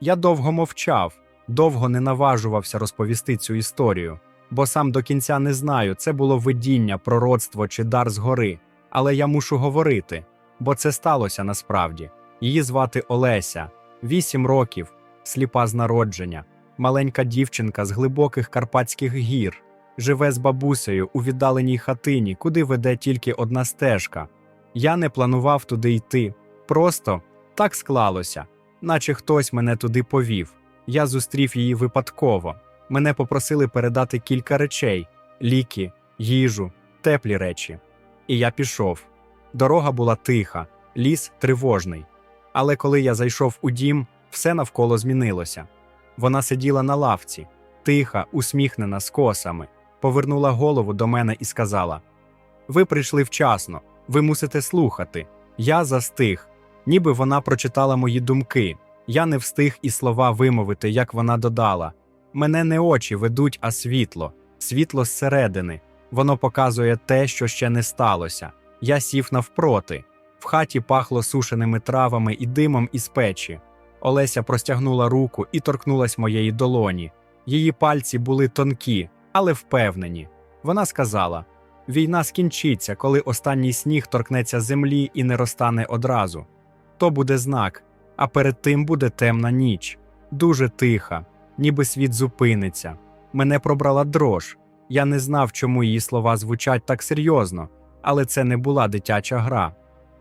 Я довго мовчав, довго не наважувався розповісти цю історію, бо сам до кінця не знаю, це було видіння, пророцтво чи дар згори. Але я мушу говорити, бо це сталося насправді. Її звати Олеся, вісім років, сліпа з народження, маленька дівчинка з глибоких карпатських гір, живе з бабусею у віддаленій хатині, куди веде тільки одна стежка. Я не планував туди йти, просто так склалося, наче хтось мене туди повів. Я зустрів її випадково. Мене попросили передати кілька речей: ліки, їжу, теплі речі. І я пішов. Дорога була тиха, ліс тривожний. Але коли я зайшов у дім, все навколо змінилося. Вона сиділа на лавці, тиха, усміхнена з косами, повернула голову до мене і сказала: Ви прийшли вчасно, ви мусите слухати. Я застиг, ніби вона прочитала мої думки. Я не встиг і слова вимовити, як вона додала. Мене не очі ведуть, а світло, світло зсередини. Воно показує те, що ще не сталося. Я сів навпроти. В хаті пахло сушеними травами і димом із печі. Олеся простягнула руку і торкнулась моєї долоні. Її пальці були тонкі, але впевнені. Вона сказала: Війна скінчиться, коли останній сніг торкнеться землі і не розтане одразу. То буде знак, а перед тим буде темна ніч, дуже тиха, ніби світ зупиниться. Мене пробрала дрож. Я не знав, чому її слова звучать так серйозно, але це не була дитяча гра.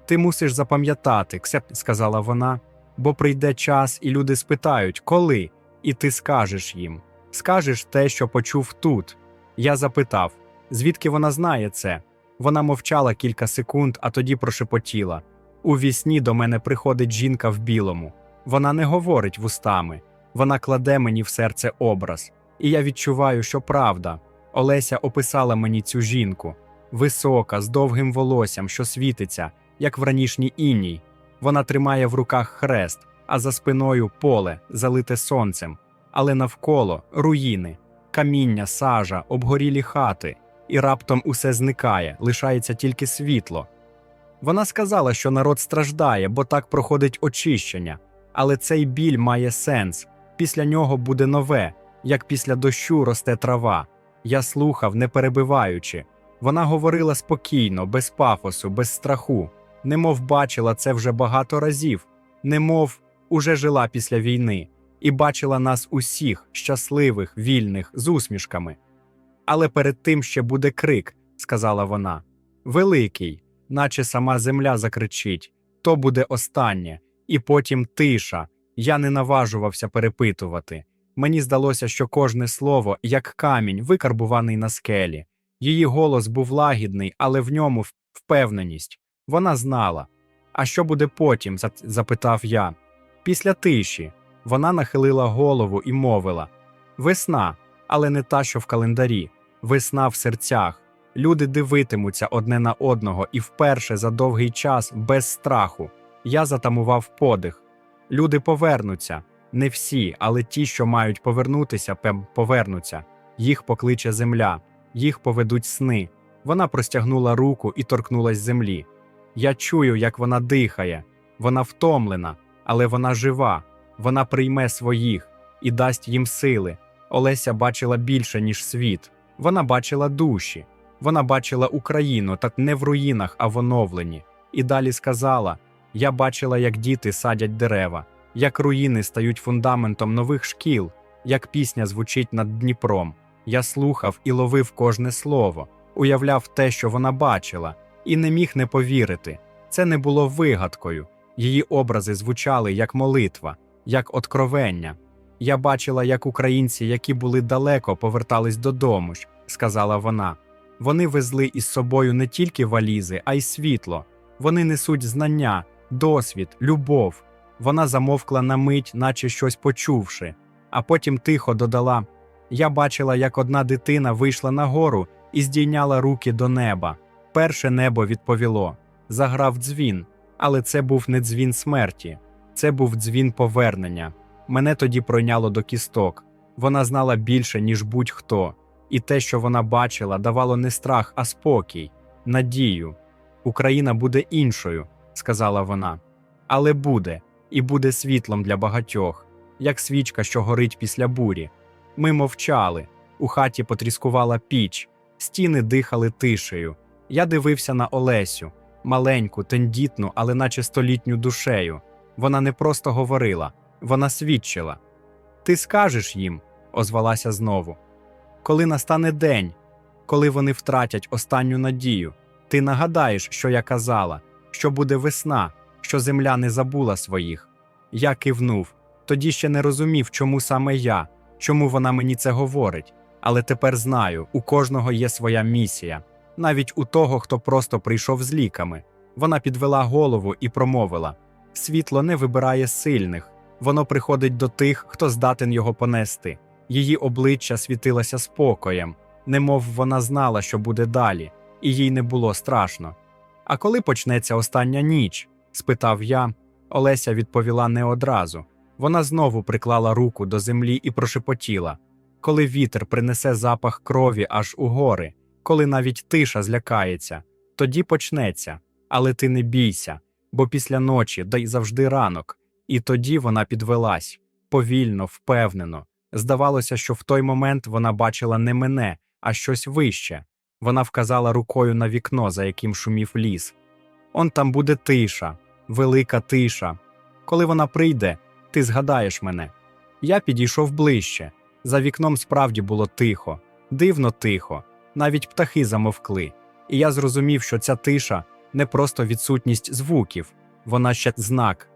Ти мусиш запам'ятати, сказала вона, бо прийде час, і люди спитають, коли, і ти скажеш їм. Скажеш те, що почув тут. Я запитав, звідки вона знає це. Вона мовчала кілька секунд, а тоді прошепотіла. У вісні до мене приходить жінка в білому. Вона не говорить вустами, вона кладе мені в серце образ. І я відчуваю, що правда. Олеся описала мені цю жінку висока, з довгим волоссям, що світиться, як в ранішній іній. Вона тримає в руках хрест, а за спиною поле, залите сонцем, але навколо руїни, каміння, сажа, обгорілі хати, і раптом усе зникає, лишається тільки світло. Вона сказала, що народ страждає, бо так проходить очищення, але цей біль має сенс. Після нього буде нове, як після дощу росте трава. Я слухав, не перебиваючи. Вона говорила спокійно, без пафосу, без страху, немов бачила це вже багато разів, немов уже жила після війни, і бачила нас усіх, щасливих, вільних, з усмішками. Але перед тим ще буде крик, сказала вона. Великий, наче сама земля закричить то буде останнє, і потім тиша. Я не наважувався перепитувати. Мені здалося, що кожне слово, як камінь, викарбуваний на скелі. Її голос був лагідний, але в ньому впевненість. Вона знала. А що буде потім? запитав я. Після тиші вона нахилила голову і мовила: Весна, але не та, що в календарі, весна в серцях. Люди дивитимуться одне на одного і вперше за довгий час без страху. Я затамував подих. Люди повернуться. Не всі, але ті, що мають повернутися, повернуться. Їх покличе земля, їх поведуть сни. Вона простягнула руку і торкнулась землі. Я чую, як вона дихає. Вона втомлена, але вона жива. Вона прийме своїх і дасть їм сили. Олеся бачила більше, ніж світ. Вона бачила душі. Вона бачила Україну, та не в руїнах, а в оновленні. І далі сказала: Я бачила, як діти садять дерева, як руїни стають фундаментом нових шкіл, як пісня звучить над Дніпром. Я слухав і ловив кожне слово, уявляв те, що вона бачила, і не міг не повірити. Це не було вигадкою. Її образи звучали як молитва, як откровення. Я бачила, як українці, які були далеко, повертались додому, ж», – сказала вона. Вони везли із собою не тільки валізи, а й світло. Вони несуть знання, досвід, любов. Вона замовкла на мить, наче щось почувши, а потім тихо додала: Я бачила, як одна дитина вийшла нагору і здійняла руки до неба. Перше небо відповіло: заграв дзвін, але це був не дзвін смерті, це був дзвін повернення. Мене тоді пройняло до кісток. Вона знала більше, ніж будь-хто, і те, що вона бачила, давало не страх, а спокій, надію. Україна буде іншою, сказала вона. Але буде, і буде світлом для багатьох. як свічка, що горить після бурі. Ми мовчали. У хаті потріскувала піч, стіни дихали тишею. Я дивився на Олесю, маленьку, тендітну, але наче столітню душею. Вона не просто говорила, вона свідчила. Ти скажеш їм, озвалася знову. Коли настане день, коли вони втратять останню надію, ти нагадаєш, що я казала, що буде весна, що земля не забула своїх. Я кивнув, тоді ще не розумів, чому саме я, чому вона мені це говорить. Але тепер знаю, у кожного є своя місія, навіть у того, хто просто прийшов з ліками. Вона підвела голову і промовила: світло не вибирає сильних, воно приходить до тих, хто здатен його понести. Її обличчя світилося спокоєм, немов вона знала, що буде далі, і їй не було страшно. А коли почнеться остання ніч? спитав я. Олеся відповіла не одразу. Вона знову приклала руку до землі і прошепотіла коли вітер принесе запах крові аж у гори, коли навіть тиша злякається, тоді почнеться. Але ти не бійся, бо після ночі дай завжди ранок. І тоді вона підвелась повільно, впевнено. Здавалося, що в той момент вона бачила не мене, а щось вище. Вона вказала рукою на вікно, за яким шумів ліс. Он там буде тиша, велика тиша. Коли вона прийде, ти згадаєш мене. Я підійшов ближче. За вікном справді було тихо, дивно тихо, навіть птахи замовкли, і я зрозумів, що ця тиша не просто відсутність звуків, вона ще знак.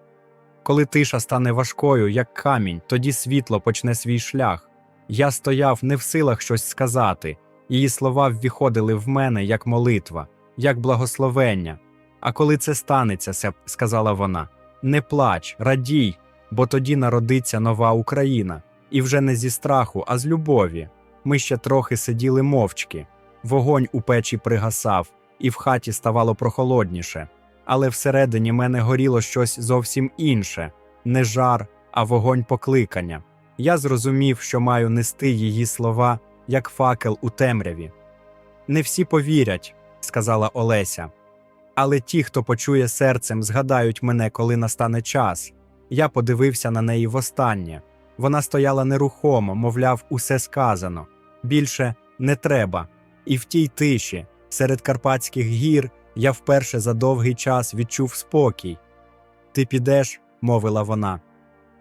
Коли тиша стане важкою, як камінь, тоді світло почне свій шлях. Я стояв не в силах щось сказати, її слова ввіходили в мене як молитва, як благословення. А коли це станеться, сказала вона, не плач, радій, бо тоді народиться нова Україна. І вже не зі страху, а з любові. Ми ще трохи сиділи мовчки. Вогонь у печі пригасав, і в хаті ставало прохолодніше. Але всередині мене горіло щось зовсім інше не жар, а вогонь покликання. Я зрозумів, що маю нести її слова, як факел у темряві. Не всі повірять, сказала Олеся. Але ті, хто почує серцем, згадають мене, коли настане час. Я подивився на неї востаннє. Вона стояла нерухомо, мовляв, усе сказано. Більше не треба. І в тій тиші, серед карпатських гір, я вперше за довгий час відчув спокій. Ти підеш, мовила вона.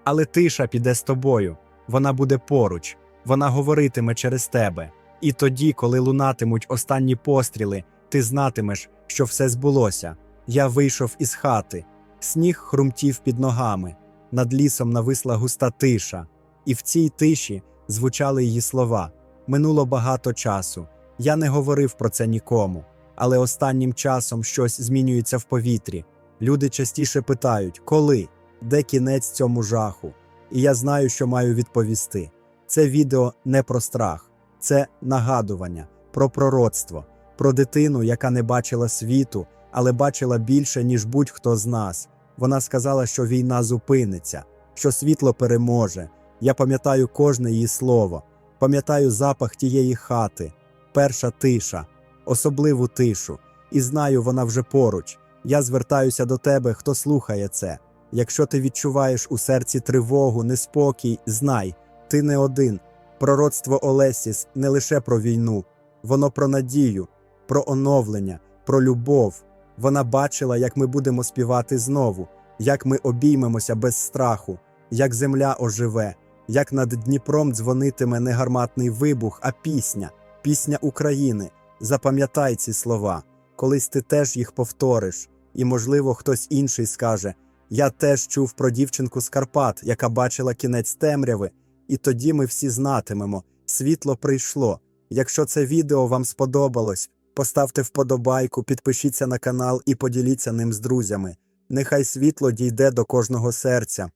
Але тиша піде з тобою. Вона буде поруч, вона говоритиме через тебе. І тоді, коли лунатимуть останні постріли, ти знатимеш, що все збулося. Я вийшов із хати, сніг хрумтів під ногами. Над лісом нависла густа тиша, і в цій тиші звучали її слова. Минуло багато часу. Я не говорив про це нікому, але останнім часом щось змінюється в повітрі. Люди частіше питають, коли, де кінець цьому жаху. І я знаю, що маю відповісти. Це відео не про страх, це нагадування про пророцтво, про дитину, яка не бачила світу, але бачила більше, ніж будь-хто з нас. Вона сказала, що війна зупиниться, що світло переможе. Я пам'ятаю кожне її слово, пам'ятаю запах тієї хати, перша тиша, особливу тишу, і знаю, вона вже поруч. Я звертаюся до тебе, хто слухає це. Якщо ти відчуваєш у серці тривогу, неспокій, знай, ти не один. Пророцтво Олесіс не лише про війну, воно про надію, про оновлення, про любов. Вона бачила, як ми будемо співати знову, як ми обіймемося без страху, як земля оживе, як над Дніпром дзвонитиме не гарматний вибух, а пісня, пісня України. Запам'ятай ці слова, колись ти теж їх повториш, і, можливо, хтось інший скаже: Я теж чув про дівчинку з Карпат, яка бачила кінець темряви, і тоді ми всі знатимемо, світло прийшло. Якщо це відео вам сподобалось, Поставте вподобайку, підпишіться на канал і поділіться ним з друзями. Нехай світло дійде до кожного серця.